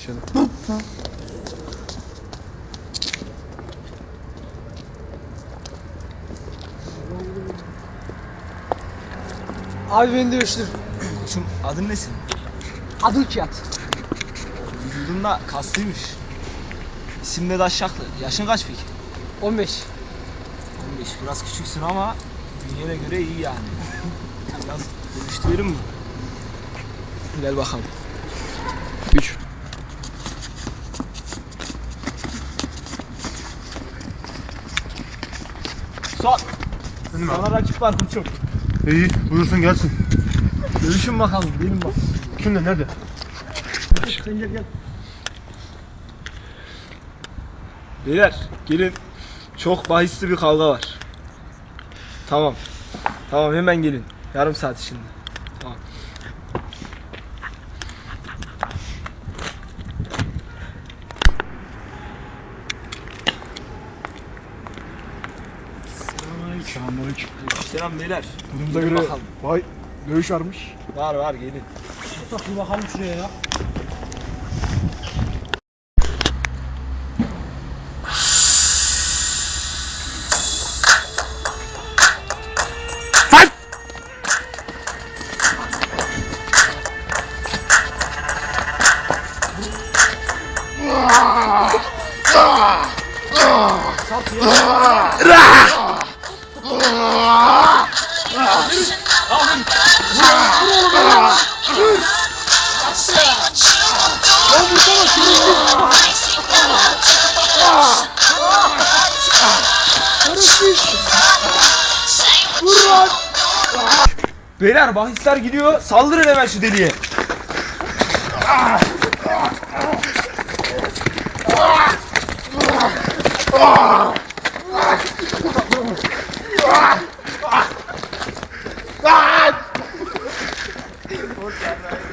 İnşallah. Abi beni dövüştür. Koçum adın ne senin? Adım Kiyat. Vücudun da kaslıymış. İsim de Daşşaklı. Yaşın kaç peki? 15. 15. Biraz küçüksün ama bünyene göre iyi yani. Biraz dövüştürelim mi? Gel bakalım. Suat. Sana rakip var koçum. İyi buyursun gelsin. Dövüşün bakalım. Gelin bak. Kimde nerede? Sen gel gel. Beyler gelin. Çok bahisli bir kavga var. Tamam. Tamam hemen gelin. Yarım saat içinde. Tamam. Selamünaleyküm. Selam beyler. Durumuza Gelin göre bakalım. vay dövüş varmış. Var var gelin. Bir bakalım şuraya ya. Beyler bahisler gidiyor. Saldırın hemen şu deliye. together.